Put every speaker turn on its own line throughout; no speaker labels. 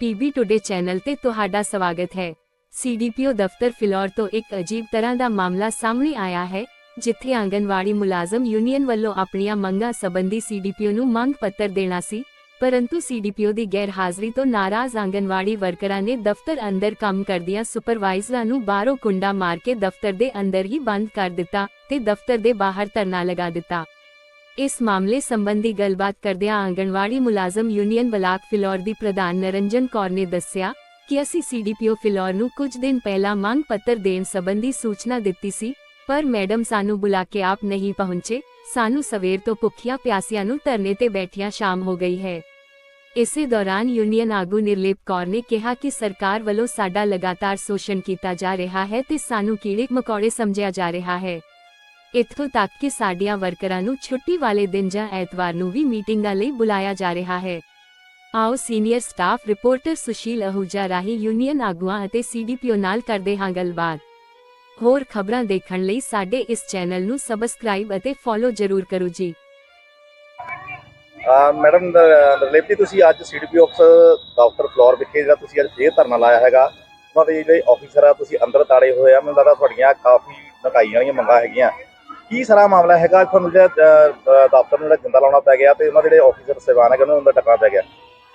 PB today channel ਤੇ ਤੁਹਾਡਾ ਸਵਾਗਤ ਹੈ। ਸੀਡੀਪੀਓ ਦਫ਼ਤਰ ਫਿਲੌਰ ਤੋਂ ਇੱਕ ਅਜੀਬ ਤਰ੍ਹਾਂ ਦਾ ਮਾਮਲਾ ਸਾਹਮਣੇ ਆਇਆ ਹੈ, ਜਿੱਥੇ ਆਂਗਨਵਾੜੀ ਮੁਲਾਜ਼ਮ ਯੂਨੀਅਨ ਵੱਲੋਂ ਆਪਣੀਆਂ ਮੰਗਾਂ ਸੰਬੰਧੀ ਸੀਡੀਪੀਓ ਨੂੰ ਮੰਗ ਪੱਤਰ ਦੇਣਾ ਸੀ, ਪਰੰਤੂ ਸੀਡੀਪੀਓ ਦੀ ਗੈਰ ਹਾਜ਼ਰੀ ਤੋਂ ਨਾਰਾਜ਼ ਆਂਗਨਵਾੜੀ ਵਰਕਰਾਂ ਨੇ ਦਫ਼ਤਰ ਅੰਦਰ ਕੰਮ ਕਰਦੀਆਂ ਸੁਪਰਵਾਈਜ਼ਰਾਂ ਨੂੰ ਬਾਹਰੋਂ ਕੁੰਡਾ ਮਾਰ ਕੇ ਦਫ਼ਤਰ ਦੇ ਅੰਦਰ ਹੀ ਬੰਦ ਕਰ ਦਿੱਤਾ ਤੇ ਦਫ਼ਤਰ ਦੇ ਬਾਹਰ ਧਰਨਾ ਲਗਾ ਦਿੱਤਾ। ਇਸ ਮਾਮਲੇ ਸੰਬੰਧੀ ਗੱਲਬਾਤ ਕਰਦਿਆਂ ਆਂਗਣਵਾੜੀ ਮੁਲਾਜ਼ਮ ਯੂਨੀਅਨ ਬਲਾਕ ਫਿਲੌਰ ਦੀ ਪ੍ਰਧਾਨ ਨਰਨਜਨ ਕੌਰ ਨੇ ਦੱਸਿਆ ਕਿ ਅਸੀਂ ਸੀਡੀਪੀਓ ਫਿਲੌਰ ਨੂੰ ਕੁਝ ਦਿਨ ਪਹਿਲਾਂ ਮੰਗ ਪੱਤਰ ਦੇਣ ਸੰਬੰਧੀ ਸੂਚਨਾ ਦਿੱਤੀ ਸੀ ਪਰ ਮੈਡਮ ਸਾਨੂੰ ਬੁਲਾ ਕੇ ਆਪ ਨਹੀਂ ਪਹੁੰਚੇ ਸਾਨੂੰ ਸਵੇਰ ਤੋਂ ਭੁੱਖਿਆਂ ਪਿਆਸਿਆਂ ਨੂੰ ਧਰਨੇ ਤੇ ਬੈਠਿਆਂ ਸ਼ਾਮ ਹੋ ਗਈ ਹੈ ਇਸੇ ਦੌਰਾਨ ਯੂਨੀਅਨ ਆਗੂ ਨਿਰਲੇਪ ਕੌਰ ਨੇ ਕਿਹਾ ਕਿ ਸਰਕਾਰ ਵੱਲੋਂ ਸਾਡਾ ਲਗਾਤਾਰ ਸ਼ੋਸ਼ਣ ਕੀਤਾ ਜਾ ਰਿਹਾ ਹੈ ਤੇ ਸਾਨੂੰ ਕੀੜੇ ਮਕੌੜੇ ਸਮਝਿਆ ਜਾ ਰਿਹਾ ਹੈ ਇੱਥੋਂ ਤੱਕ ਕਿ ਸਾਡੀਆਂ ਵਰਕਰਾਂ ਨੂੰ ਛੁੱਟੀ ਵਾਲੇ ਦਿਨ ਜਾਂ ਐਤਵਾਰ ਨੂੰ ਵੀ ਮੀਟਿੰਗਾਂ ਲਈ ਬੁਲਾਇਆ ਜਾ ਰਿਹਾ ਹੈ। ਆਓ senior staff reporter Sushil Ahuja ਰਾਹੀਂ ਯੂਨੀਅਨ ਆਗੂਆਂ ਅਤੇ ਸੀਡੀਪੀਓ ਨਾਲ ਕਰਦੇ ਹਾਂ ਗੱਲਬਾਤ। ਹੋਰ ਖਬਰਾਂ ਦੇਖਣ ਲਈ ਸਾਡੇ ਇਸ ਚੈਨਲ ਨੂੰ ਸਬਸਕ੍ਰਾਈਬ ਅਤੇ ਫੋਲੋ ਜ਼ਰੂਰ ਕਰੋ ਜੀ।
ਮੈਡਮ ਨਰਲੇਪ ਜੀ ਤੁਸੀਂ ਅੱਜ ਸੀਡੀਪੀ ਆਫਿਸ ਦਫ਼ਤਰ ਫਲੋਰ ਵਿਖੇ ਜਿਹੜਾ ਤੁਸੀਂ ਅੱਜ ਫੇਰ ਧਰਨਾ ਲਾਇਆ ਹੈਗਾ, ਉਹਨਾਂ ਦੇ ਜਿਹੜੇ ਆਫੀਸਰ ਆ, ਤੁਸੀਂ ਅੰਦਰ ਤਾੜੇ ਹੋਏ ਆ, ਮੈਨੂੰ ਲੱਗਦਾ ਤੁਹਾਡੀਆਂ ਕਾਫੀ ਨਕਾਈ ਵਾਲੀਆਂ ਮੰਗਾਂ ਹੈਗੀਆਂ। ਕੀ ਸਾਰਾ ਮਾਮਲਾ ਹੈਗਾ? ਤੁਹਾਨੂੰ ਜਿਹੜਾ ਦਫ਼ਤਰ ਨੂੰ ਜਿਹੜਾ ਜਿੰਦਾ ਲਾਉਣਾ ਪੈ ਗਿਆ ਤੇ ਉਹਨਾਂ ਜਿਹੜੇ ਆਫੀਸਰ ਸੇਵਾਨ ਹੈਗੇ, ਉਹਨਾਂ ਨੂੰ ਅੰਦਰ ਟੱਕਣਾ ਪੈ ਗਿਆ।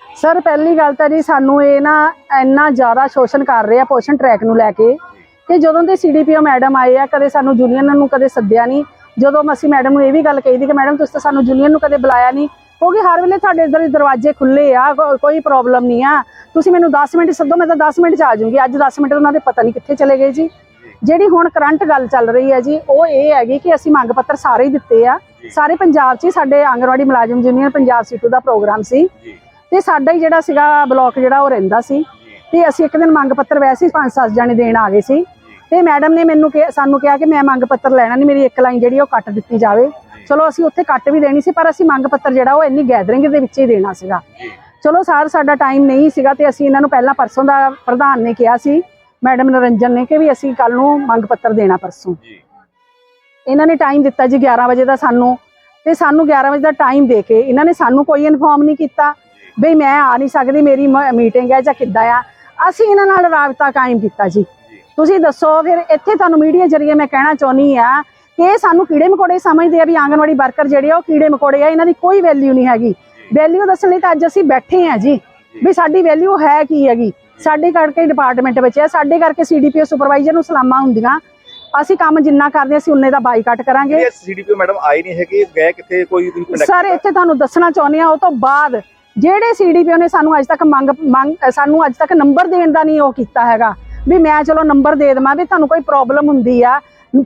ਸਰ, ਪਹਿਲੀ ਗੱਲ ਤਾਂ ਜੀ ਸਾਨੂੰ ਇਹ ਨਾ ਇੰਨਾ ਜ਼ਿਆਦਾ ਸ਼ੋਸ਼ਣ ਕਰ ਰਹੇ ਆ ਪੋਸ਼ਨ ਟਰੈਕ ਨੂੰ ਲੈ ਕੇ ਕਿ ਜਦੋਂ ਦੇ ਸੀਡੀਪੀਓ ਮੈਡਮ ਆਏ ਆ, ਕਦੇ ਸਾਨੂੰ ਜੂਨੀਅਰ ਨੂੰ ਕਦੇ ਸੱਦਿਆ ਨਹੀਂ। ਜਦੋਂ ਅਸੀਂ ਮੈਡਮ ਨੂੰ ਇਹ ਵੀ ਗੱਲ ਕਹੀ ਦੀ ਕਿ ਮੈਡਮ, ਤੁਸੀਂ ਤਾਂ ਸਾਨੂੰ ਜੂਨੀਅਰ ਨੂੰ ਕਦੇ ਬੁਲਾਇਆ ਨਹੀਂ। ਕਿਉਂਕਿ ਹਰ ਵੇਲੇ ਤੁਹਾਡੇ ਇੱਧਰ ਦਰਵਾਜ਼ੇ ਖੁੱਲੇ ਆ ਕੋਈ ਪ੍ਰੋਬਲਮ ਨਹੀਂ ਆ। ਤੁਸੀਂ ਮੈਨੂੰ 10 ਮਿੰਟ ਸੱਦੋ, ਮੈਂ ਤਾਂ 10 ਮਿੰਟ ਚ ਆ ਜਾਊਂਗੀ। ਅੱਜ 10 ਮਿੰਟ ਉਹਨਾਂ ਦੇ ਪਤਾ ਨਹੀਂ ਕਿੱਥੇ ਚਲੇ ਗਏ ਜੀ। ਜਿਹੜੀ ਹੁਣ ਕਰੰਟ ਗੱਲ ਚੱਲ ਰਹੀ ਹੈ ਜੀ ਉਹ ਇਹ ਹੈਗੀ ਕਿ ਅਸੀਂ ਮੰਗ ਪੱਤਰ ਸਾਰੇ ਹੀ ਦਿੱਤੇ ਆ। ਸਾਰੇ ਪੰਜਾਬ 'ਚ ਹੀ ਸਾਡੇ ਆਂਗਣਵਾੜੀ ਮੁਲਾਜ਼ਮ ਯੂਨੀਅਨ ਪੰਜਾਬ ਸੀਟੂ ਦਾ ਪ੍ਰੋਗਰਾਮ ਸੀ। ਤੇ ਸਾਡਾ ਹੀ ਜਿਹੜਾ ਸੀਗਾ ਬਲਾਕ ਜਿਹੜਾ ਉਹ ਰਹਿੰਦਾ ਸੀ। ਤੇ ਅਸੀਂ ਇੱਕ ਦਿਨ ਮੰਗ ਪੱਤਰ ਵੈਸੇ ਹੀ ਪੰਜ ਸੱਤ ਜਾਣੇ ਦੇਣ ਆ ਗਏ ਸੀ। ਤੇ ਮੈਡਮ ਨੇ ਮੈਨੂੰ ਕਿਹਾ ਸਾਨੂੰ ਕਿਹਾ ਕਿ ਮੈਂ ਮੰਗ ਪੱਤਰ ਲੈਣਾ ਨਹੀਂ ਮੇਰੀ ਇੱਕ ਲਾਈਨ ਜਿਹੜੀ ਉਹ ਕੱਟ ਦਿੱਤੀ ਜਾਵੇ। ਚਲੋ ਅਸੀਂ ਉੱਥੇ ਕੱਟ ਵੀ ਦੇਣੀ ਸੀ ਪਰ ਅਸੀਂ ਮੰਗ ਪੱਤਰ ਜਿਹੜਾ ਉਹ ਇੰਨੀ ਗੈਦਰਿੰਗ ਦੇ ਵਿੱਚ ਹੀ ਦੇਣਾ ਸੀਗਾ। ਚਲੋ ਸਾਰ ਸਾਡਾ ਟਾਈਮ ਨਹੀਂ ਸੀਗਾ ਤੇ ਅਸੀਂ ਇਹਨਾਂ ਨੂੰ ਪਹਿਲਾਂ ਪਰਸੋਂ ਦਾ ਪ੍ਰਧਾਨ ਨੇ ਕਿਹਾ ਸੀ ਮੈਡਮ ਨਰੰਜਨ ਨੇ ਕਿ ਵੀ ਅਸੀਂ ਕੱਲ ਨੂੰ ਮੰਗ ਪੱਤਰ ਦੇਣਾ ਪਰਸੋਂ।
ਜੀ।
ਇਹਨਾਂ ਨੇ ਟਾਈਮ ਦਿੱਤਾ ਜੀ 11 ਵਜੇ ਦਾ ਸਾਨੂੰ। ਤੇ ਸਾਨੂੰ 11 ਵਜੇ ਦਾ ਟਾਈਮ ਦੇ ਕੇ ਇਹਨਾਂ ਨੇ ਸਾਨੂੰ ਕੋਈ ਇਨਫੋਰਮ ਨਹੀਂ ਕੀਤਾ ਬਈ ਮੈਂ ਆ ਨਹੀਂ ਸਕਦੀ ਮੇਰੀ ਮੀਟਿੰਗ ਹੈ ਜਾਂ ਕਿੱਦਾਂ ਆ। ਅਸੀਂ ਇਹਨਾਂ ਨਾਲ ਰਾਬਤਾ ਕਾਇਮ ਕੀਤਾ ਜੀ।
ਜੀ।
ਤੁਸੀਂ ਦੱਸੋ ਫਿਰ ਇੱਥੇ ਤੁਹਾਨੂੰ ਮੀਡੀਆ ਜਰੀਏ ਮੈਂ ਕਹਿਣਾ ਚਾਹੁੰਦੀ ਆ ਕਿ ਇਹ ਸਾਨੂੰ ਕੀੜੇ ਮਕੌੜੇ ਸਮਝਦੇ ਆ ਵੀ ਆਂਗਣਵਾੜੀ ਵਰਕਰ ਜਿਹੜੇ ਆ ਉਹ ਕੀੜੇ ਮਕੌੜੇ ਆ ਇਹਨਾਂ ਦੀ ਕੋਈ ਵੈਲਿਊ ਨਹੀਂ ਹੈਗੀ। ਵੈਲਿਊ ਦੱਸਣ ਲਈ ਤਾਂ ਅੱਜ ਅਸੀਂ ਬੈਠੇ ਆ ਜੀ। ਵੀ ਸਾਡੀ ਵੈਲਿਊ ਹੈ ਕੀ ਹੈਗੀ? ਸਾਡੇ ਕਰਕੇ ਡਿਪਾਰਟਮੈਂਟ ਵਿੱਚ ਆ ਸਾਡੇ ਕਰਕੇ ਸੀਡੀਪੀਓ ਸੁਪਰਵਾਈਜ਼ਰ ਨੂੰ ਸਲਾਮਾਂ ਹੁੰਦੀਆਂ। ਅਸੀਂ ਕੰਮ ਜਿੰਨਾ ਕਰਦੇ ਅਸੀਂ ਉਨੇ ਦਾ ਬਾਈਕਾਟ ਕਰਾਂਗੇ।
ਇਹ ਸੀਡੀਪੀ ਮੈਡਮ ਆਏ ਨਹੀਂ ਹੈਗੇ ਗਏ ਕਿੱਥੇ ਕੋਈ
ਸਰ? ਇੱਥੇ ਤੁਹਾਨੂੰ ਦੱਸਣਾ ਚਾਹੁੰਦੇ ਆ ਉਹ ਤੋਂ ਬਾਅਦ ਜਿਹੜੇ ਸੀਡੀਪੀਓ ਨੇ ਸਾਨੂੰ ਅੱਜ ਤੱਕ ਮੰਗ ਮੰਗ ਸਾਨੂੰ ਅੱਜ ਤੱਕ ਨੰਬਰ ਦੇਣ ਦਾ ਨਹੀਂ ਉਹ ਕੀਤਾ ਹੈਗਾ। ਵੀ ਮੈਂ ਚਲੋ ਨੰਬਰ ਦੇ ਦੇਵਾਂ ਵੀ ਤੁਹਾਨੂੰ ਕੋਈ ਪ੍ਰੋਬਲਮ ਹੁੰਦੀ ਆ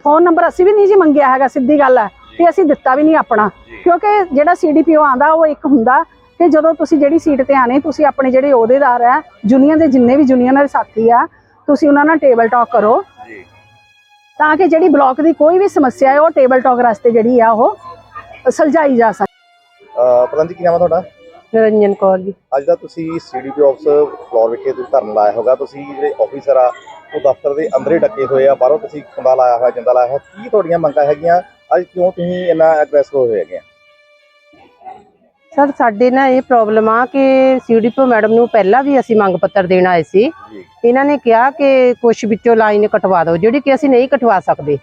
ਫੋਨ ਨੰਬਰ ਅਸੀਂ ਵੀ ਨਹੀਂ ਜੀ ਮੰਗਿਆ ਹੈਗਾ ਸਿੱਧੀ ਗੱਲ ਹੈ। ਤੇ ਅਸੀਂ ਦਿੱਤਾ ਵੀ ਨਹੀਂ ਆਪਣਾ। ਕਿਉਂਕਿ ਜਿਹੜਾ ਸੀਡੀਪੀਓ ਆਂਦਾ ਉਹ ਇੱਕ ਹੁੰਦਾ ਕਿ ਜਦੋਂ ਤੁਸੀਂ ਜਿਹੜੀ ਸੀਟ ਤੇ ਆਣੇ ਤੁਸੀਂ ਆਪਣੇ ਜਿਹੜੇ ਅਹੁਦੇਦਾਰ ਆ ਜੂਨੀਅਰ ਦੇ ਜਿੰਨੇ ਵੀ ਜੂਨੀਅਰ ਸਾਥੀ ਆ ਤੁਸੀਂ ਉਹਨਾਂ ਨਾਲ ਟੇਬਲ ਟਾਕ ਕਰੋ।
ਜੀ।
ਤਾਂ ਕਿ ਜਿਹੜੀ ਬਲਾਕ ਦੀ ਕੋਈ ਵੀ ਸਮੱਸਿਆ ਹੈ ਉਹ ਟੇਬਲ ਟਾਕ ਰਸਤੇ ਜਿਹੜੀ ਆ ਉਹ ਸੁਲਝਾਈ ਜਾ ਸਕੇ।
ਪ੍ਰਧਾਨ ਜੀ ਕੀ ਨਾਮ ਹੈ ਤੁਹਾਡਾ?
ਨਿਰੰਜਨ ਕੌਰ ਜੀ।
ਅੱਜ ਦਾ ਤੁਸੀਂ ਸੀਡੀਪੀ ਆਫਿਸ ਫਲੋਰ ਵਿਖੇ ਤੁਸੀਂ ਧਰਨਾ ਲਾਇਆ ਹੋਗਾ। ਤੁਸੀਂ ਜਿਹੜੇ ਆਫੀਸਰ ਆ ਉਹ ਦਫ਼ਤਰ ਦੇ ਅੰਦਰ ਹੀ ਡੱਕੇ ਹੋਏ ਆ। ਬਾਹਰੋਂ ਤੁਸੀਂ ਕੁੰਡਾ ਲਾਇਆ ਹੋਇਆ ਜਿੰਦਾ ਲਾਇਆ ਹੋਇਆ। ਕੀ ਤੁਹਾਡੀਆਂ ਮੰਗਾਂ ਹੈਗੀਆਂ? ਅੱਜ ਕਿਉਂ ਤੁਸੀਂ ਇੰਨਾ ਐਗਰੈਸਿਵ ਹੋਏ ਹੈਗੇ ਆ?
ਸਰ ਸਾਡੇ ਨਾਲ ਇਹ ਪ੍ਰੋਬਲਮ ਆ ਕਿ ਸੀਡੀਪੀਓ ਮੈਡਮ ਨੂੰ ਪਹਿਲਾਂ ਵੀ ਅਸੀਂ ਮੰਗ ਪੱਤਰ ਦੇਣ ਆਏ ਸੀ। ਇਹਨਾਂ ਨੇ ਕਿਹਾ ਕਿ ਕੁਝ ਵਿੱਚੋਂ ਲਾਈਨ ਕਟਵਾ ਦਿਓ ਜਿਹੜੀ ਕਿ ਅਸੀਂ ਨਹੀਂ ਕਟਵਾ ਸਕਦੇ।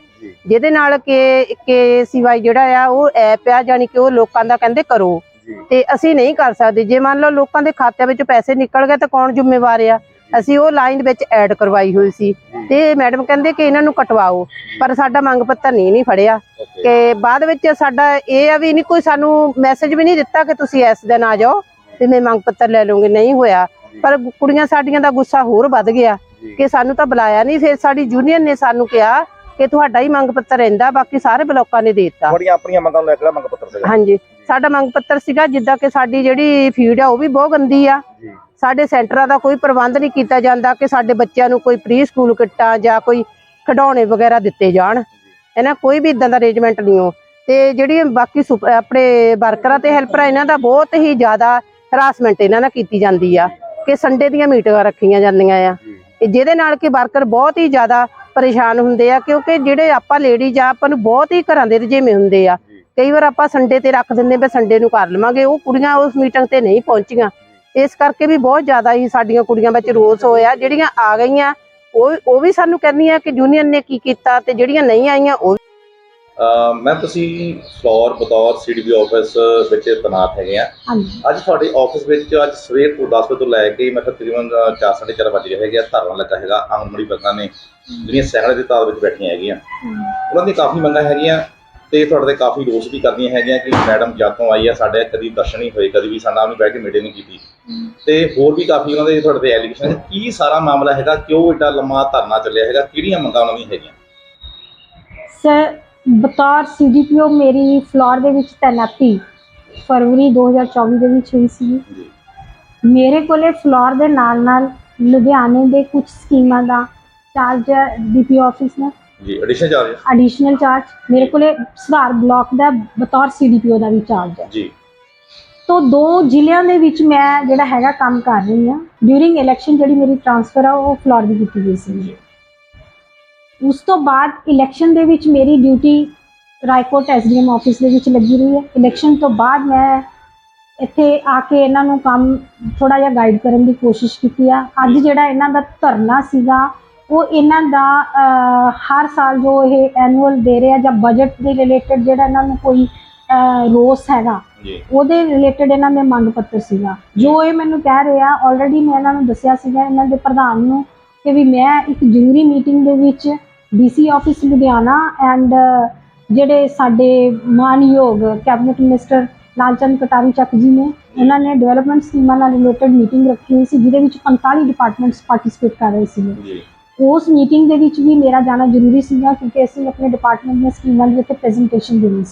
ਜਿਹਦੇ ਨਾਲ ਕਿ ਕੇਸੀਵਾਈ ਜਿਹੜਾ ਆ ਉਹ ਐਪ ਆ ਜਾਨੀ ਕਿ ਉਹ ਲੋਕਾਂ ਦਾ ਕਹਿੰਦੇ ਕਰੋ। ਤੇ ਅਸੀਂ ਨਹੀਂ ਕਰ ਸਕਦੇ। ਜੇ ਮੰਨ ਲਓ ਲੋਕਾਂ ਦੇ ਖਾਤਿਆਂ ਵਿੱਚ ਪੈਸੇ ਨਿਕਲ ਗਏ ਤਾਂ ਕੌਣ ਜ਼ਿੰਮੇਵਾਰ ਆ? ਅਸੀਂ ਉਹ ਲਾਈਨ ਵਿੱਚ ਐਡ ਕਰਵਾਈ ਹੋਈ ਸੀ। ਤੇ ਮੈਡਮ ਕਹਿੰਦੇ ਕਿ ਇਹਨਾਂ ਨੂੰ ਕਟਵਾਓ। ਪਰ ਸਾਡਾ ਮੰਗ ਪੱਤਰ ਨਹੀਂ ਨਹੀਂ ਫੜਿਆ। ਕਿ ਬਾਅਦ ਵਿੱਚ ਸਾਡਾ ਇਹ ਆ ਵੀ ਨਹੀਂ ਕੋਈ ਸਾਨੂੰ ਮੈਸੇਜ ਵੀ ਨਹੀਂ ਦਿੱਤਾ ਕਿ ਤੁਸੀਂ ਇਸ ਦਿਨ ਆ ਜਾਓ ਤੇ ਮੈਂ ਮੰਗ ਪੱਤਰ ਲੈ ਲਵਾਂਗੀ ਨਹੀਂ ਹੋਇਆ। ਪਰ ਕੁੜੀਆਂ ਸਾਡੀਆਂ ਦਾ ਗੁੱਸਾ ਹੋਰ ਵੱਧ ਗਿਆ ਕਿ ਸਾਨੂੰ ਤਾਂ ਬੁਲਾਇਆ ਨਹੀਂ ਫਿਰ ਸਾਡੀ ਯੂਨੀਅਨ ਨੇ ਸਾਨੂੰ ਕਿਹਾ ਕਿ ਤੁਹਾਡਾ ਹੀ ਮੰਗ ਪੱਤਰ ਰਹਿੰਦਾ ਬਾਕੀ ਸਾਰੇ ਬਲੋਕਾਂ ਨੇ ਦੇ ਦਿੱਤਾ।
ਤੁਹਾਡੀਆਂ ਆਪਣੀਆਂ ਮੰਗਾਂ ਨੂੰ ਲੈ ਕੇ ਮੰਗ ਪੱਤਰ ਸੀਗਾ
ਹਾਂਜੀ ਸਾਡਾ ਮੰਗ ਪੱਤਰ ਸੀਗਾ ਜਿੱਦਾਂ ਕਿ ਸਾਡੀ ਜਿਹੜੀ ਫੀਡ ਆ ਉਹ ਵੀ ਬਹੁਤ ਗੰਦੀ ਆ। ਸਾਡੇ ਸੈਂਟਰਾਂ ਦਾ ਕੋਈ ਪ੍ਰਬੰਧ ਨਹੀਂ ਕੀਤਾ ਜਾਂਦਾ ਕਿ ਸਾਡੇ ਬੱਚਿਆਂ ਨੂੰ ਕੋਈ ਪ੍ਰੀ ਸਕੂਲ ਕਿੱਟਾਂ ਜਾਂ ਕੋਈ ਖਿਡੌਣੇ ਵਗੈਰਾ ਦਿੱਤੇ ਜਾਣ। ਇਹਨਾਂ ਕੋਈ ਵੀ ਇਦਾਂ ਦਾ ਅਰੇਂਜਮੈਂਟ ਨਹੀਂ ਹੋ। ਤੇ ਜਿਹੜੀ ਬਾਕੀ ਆਪਣੇ ਵਰਕਰਾਂ ਤੇ ਹੈਲਪਰਾਂ ਇਹਨਾਂ ਦਾ ਬਹੁਤ ਹੀ ਜ਼ਿਆਦਾ ਹਰਾਸਮੈਂਟ ਇਹਨਾਂ ਨਾਲ ਕੀਤੀ ਜਾਂਦੀ ਆ ਕਿ ਸੰਡੇ ਦੀਆਂ ਮੀਟਿੰਗਾਂ ਰੱਖੀਆਂ ਜਾਂਦੀਆਂ ਆ। ਜਿਹਦੇ ਨਾਲ ਕਿ ਵਰਕਰ ਬਹੁਤ ਹੀ ਜ਼ਿਆਦਾ ਪਰੇਸ਼ਾਨ ਹੁੰਦੇ ਆ ਕਿਉਂਕਿ ਜਿਹੜੇ ਆਪਾਂ ਲੇਡੀਜ਼ ਆ ਆਪਾਂ ਨੂੰ ਬਹੁਤ ਹੀ ਘਰਾਂ ਦੇ ਰਜੇਵੇਂ ਹੁੰਦੇ ਆ। ਕਈ ਵਾਰ ਆਪਾਂ ਸੰਡੇ ਤੇ ਰੱਖ ਦਿੰਦੇ ਵੀ ਸੰਡੇ ਨੂੰ ਕਰ ਲਵਾਂਗੇ ਉਹ ਕੁੜੀਆਂ ਉਸ ਮੀਟਿੰਗ ਤੇ ਨਹੀਂ ਪਹੁੰਚੀਆਂ। ਇਸ ਕਰਕੇ ਵੀ ਬਹੁਤ ਜ਼ਿਆਦਾ ਹੀ ਸਾਡੀਆਂ ਕੁੜੀਆਂ ਵਿੱਚ ਰੋਸ ਹੋਇਆ ਜਿਹੜੀਆਂ ਆ ਗਈਆਂ ਉਹ ਉਹ ਵੀ ਸਾਨੂੰ ਕਹਿੰਦੀਆਂ ਕਿ ਯੂਨੀਅਨ ਨੇ ਕੀ ਕੀਤਾ ਤੇ ਜਿਹੜੀਆਂ ਨਹੀਂ ਆਈਆਂ ਉਹ
ਮੈਂ ਤੁਸੀਂ ਫਲੋਰ ਬਤੌਰ ਸੀਡੀਪੀ ਆਫਿਸ ਵਿੱਚ ਤੈਨਾਤ ਹੈਗੇ ਆ। ਅੱਜ ਤੁਹਾਡੇ ਆਫਿਸ ਵਿੱਚ ਅੱਜ ਸਵੇਰ ਤੋਂ 10 ਵਜੇ ਤੋਂ ਲੈ ਕੇ ਮੈਂ ਕਿਹਾ ਤਕਰੀਬਨ 4:30 ਵਜੇ ਗਏ ਹੈਗੇ ਆ ਧਰਨਾ ਲੱਗਾ ਹੈਗਾ ਆਂਗਨਵਾੜੀ ਵਰਕਰਾਂ ਨੇ ਜਿਹੜੀਆਂ ਸੈਕੜੇ ਦੇ ਤਾਲ ਵਿੱਚ ਬੈਠੀਆਂ ਹੈਗੀਆਂ। ਉਹਨਾਂ ਦੀ ਕਾਫੀ ਮੰਗਾਂ ਹੈਗੀਆਂ। ਤੇ ਤੁਹਾਡੇ ਤੇ ਕਾਫੀ ਰੋਸ ਵੀ ਕਰਦੀਆਂ ਹੈਗੀਆਂ ਕਿ ਮੈਡਮ ਜਦ ਤੋਂ ਆਈ ਆ ਸਾਡੇ ਕਦੀ ਦਰਸ਼ਨ ਨਹੀਂ ਹੋਏ ਕਦੀ ਵੀ ਸਾਡਾ ਉਹਨੂੰ ਬਹਿ ਕੇ ਮੀਟਿੰਗ ਨਹੀਂ ਕੀਤੀ। ਤੇ ਹੋਰ ਵੀ ਕਾਫੀ ਉਹਨਾਂ ਦੇ ਤੁਹਾਡੇ ਤੇ ਐਲੀਗੇਸ਼ਨ ਕੀ ਸਾਰਾ ਮਾਮਲਾ ਹੈਗਾ? ਕਿਉਂ ਏਡਾ ਲੰਮਾ ਧਰਨਾ ਚੱਲਿਆ ਹੈਗਾ? ਕਿਹੜੀਆਂ ਮੰਗਾਂ ਉਹਨਾਂ ਦੀਆਂ ਹੈਗੀਆਂ?
ਸਰ ਬਤੌਰ ਸੀਡੀਪੀਓ ਮੇਰੀ ਫਲੋਰ ਦੇ ਵਿੱਚ ਤੈਨਾਤੀ ਫਰਵਰੀ 2024 ਦੇ ਵਿੱਚ ਹੋਈ ਸੀ
ਜੀ।
ਮੇਰੇ ਕੋਲੇ ਫਲੋਰ ਦੇ ਨਾਲ ਨਾਲ ਲੁਧਿਆਣੇ ਦੇ ਕੁਝ ਸਕੀਮਾਂ ਦਾ ਚਾਰਜ ਡੀਪੀ ਆਫਿਸ ਨੇ
ਜੀ ਐਡੀਸ਼ਨ ਚੱਲ ਰਿਹਾ
ਐਡੀਸ਼ਨਲ ਚਾਰਜ ਮੇਰੇ ਕੋਲੇ ਸੁਧਾਰ ਬਲਾਕ ਦਾ ਬਤੌਰ ਸੀਡੀਪੀਓ ਦਾ ਵੀ ਚਾਰਜ ਹੈ।
ਜੀ।
ਤੋਂ ਦੋ ਜ਼ਿਲ੍ਹਿਆਂ ਦੇ ਵਿੱਚ ਮੈਂ ਜਿਹੜਾ ਹੈਗਾ ਕੰਮ ਕਰ ਰਹੀ ਹਾਂ। ਡਿਊਰਿੰਗ ਇਲੈਕਸ਼ਨ ਜਿਹੜੀ ਮੇਰੀ ਟ੍ਰਾਂਸਫਰ ਆ ਉਹ ਫਲੋਰ ਦੀ ਕੀਤੀ ਗਈ ਸੀ। ਉਸ ਤੋਂ ਬਾਅਦ ਇਲੈਕਸ਼ਨ ਦੇ ਵਿੱਚ ਮੇਰੀ ਡਿਊਟੀ ਰਾਏਕੋਟ ਐਸਡੀਐਮ ਆਫਿਸ ਦੇ ਵਿੱਚ ਲੱਗੀ ਰਹੀ ਹੈ। ਇਲੈਕਸ਼ਨ ਤੋਂ ਬਾਅਦ ਮੈਂ ਇੱਥੇ ਆ ਕੇ ਇਹਨਾਂ ਨੂੰ ਕੰਮ ਥੋੜਾ ਜਿਹਾ ਗਾਈਡ ਕਰਨ ਦੀ ਕੋਸ਼ਿਸ਼ ਕੀਤੀ ਆ। ਅੱਜ ਜਿਹੜਾ ਇਹਨਾਂ ਦਾ ਧਰਨਾ ਸੀਗਾ ਉਹ ਇਹਨਾਂ ਦਾ ਹਰ ਸਾਲ ਜੋ ਇਹ ਐਨੂਅਲ ਦੇ ਰਿਹਾ ਜਾਂ ਬਜਟ ਦੇ ਰਿਲੇਟਡ ਜਿਹੜਾ ਇਹਨਾਂ ਨੂੰ ਕੋਈ ਰੋਸ ਹੈਗਾ ਉਹਦੇ ਰਿਲੇਟਡ ਇਹਨਾਂ ਦੇ ਮੰਗ ਪੱਤਰ ਸੀਗਾ। ਜੋ ਇਹ ਮੈਨੂੰ ਕਹਿ ਰਿਹਾ ਆਲਰੇਡੀ ਮੈਂ ਇਹਨਾਂ ਨੂੰ ਦੱਸਿਆ ਸੀਗਾ ਇਹਨਾਂ ਦੇ ਪ੍ਰਧਾਨ ਨੂੰ ਕਿ ਵੀ ਮੈਂ ਇੱਕ ਜ਼ਰੂਰੀ ਮੀਟਿੰਗ ਦੇ ਵਿੱਚ ਡੀਸੀ ਆਫਿਸ ਲੁਧਿਆਣਾ ਐਂਡ ਜਿਹੜੇ ਸਾਡੇ ਮਾਨਯੋਗ ਕੈਬਨਿਟ ਮਿਨਿਸਟਰ ਲਾਲਚੰਦ ਕਟਾਰੀ ਚੱਕ ਜੀ ਨੇ ਉਹਨਾਂ ਨੇ ਡਿਵੈਲਪਮੈਂਟ ਸਕੀਮਾਂ ਨਾਲ ਰਿਲੇਟਡ ਮੀਟਿੰਗ ਰੱਖੀ ਹੋਈ ਸੀ ਜਿਹਦੇ ਵਿੱਚ 45 ਡਿਪਾਰਟਮੈਂਟਸ ਪਾਰਟਿਸਿਪੇਟ ਕਰ ਰਹੇ ਸੀਗੇ।
ਜੀ।
ਉਸ ਮੀਟਿੰਗ ਦੇ ਵਿੱਚ ਵੀ ਮੇਰਾ ਜਾਣਾ ਜ਼ਰੂਰੀ ਸੀਗਾ ਕਿਉਂਕਿ ਅਸੀਂ ਆਪਣੇ ਡਿਪਾਰਟਮੈਂਟ ਦੀਆਂ ਸਕੀਮਾਂ ਦੀ ਉੱਥੇ ਪ੍ਰੈਜੈਂਟੇਸ਼ਨ ਦੇਣੀ ਸੀ।